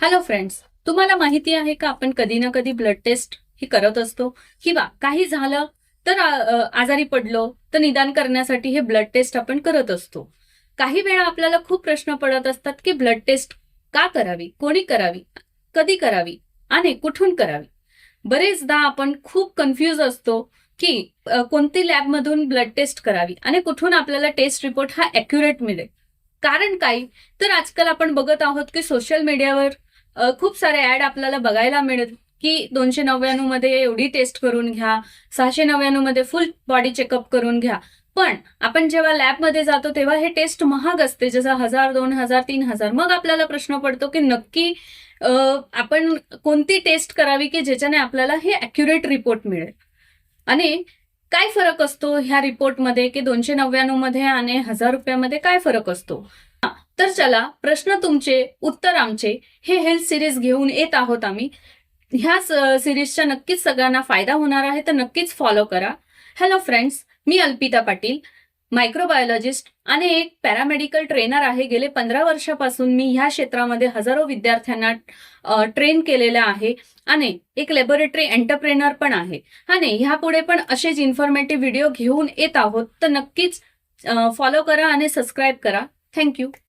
Hello friends तुम्हाला माहिती आहे का आपण कधी ना कधी ब्लड टेस्ट ही करत असतो? किंवा काही झालं तर आजारी पडलो तर निदान करण्यासाठी हे ब्लड टेस्ट आपण करत असतो. काही वेळा आपल्याला खूप प्रश्न पडत असतात की ब्लड टेस्ट का करावी? कोणी करावी? कधी करावी? आणि कुठून करावी? बरेचदा आपण खूप कन्फ्यूज असतो की कोणती लॅबमधून ब्लड टेस्ट करावी आणि कुठून आपल्याला टेस्ट रिपोर्ट हा अॅक्युरेट मिळेल. कारण काय? तर आजकाल आपण बघत आहोत की सोशल मीडियावर खूप सारे ऍड आपल्याला बघायला मिळत की दोनशे नव्याण्णवमध्ये एवढी टेस्ट करून घ्या सहाशे नव्याण्णवमध्ये फुल बॉडी चेकअप करून घ्या. पण आपण जेव्हा लॅबमध्ये जातो तेव्हा हे टेस्ट महाग असते जसं हजार दोन हजार तीन हजार. मग आपल्याला प्रश्न पडतो की नक्की आपण कोणती टेस्ट करावी की ज्याच्याने आपल्याला हे अॅक्युरेट रिपोर्ट मिळेल? आणि काय फरक असतो ह्या रिपोर्टमध्ये की दोनशे नव्याण्णवमध्ये आणि हजार रुपयामध्ये काय फरक असतो? तर चला प्रश्न तुमचे उत्तर आमचे हे हेल्थ सिरीज घेऊन येत आहोत आम्ही. ह्या सिरीजचा नक्कीच सगळ्यांना फायदा होणार आहे तर नक्कीच फॉलो करा. हॅलो फ्रेंड्स मी अल्पिता पाटील मायक्रोबायोलॉजिस्ट आणि एक पॅरामेडिकल ट्रेनर आहे. गेले पंधरा वर्षापासून मी ह्या क्षेत्रामध्ये हजारो विद्यार्थ्यांना ट्रेन केलेलं आहे आणि एक लॅबोरेटरी एंटरप्रेनर पण आहे. आणि ह्यापुढे पण असेच इन्फॉर्मेटिव्ह व्हिडिओ घेऊन येत आहोत. तर नक्कीच फॉलो करा आणि सबस्क्राईब करा. थँक्यू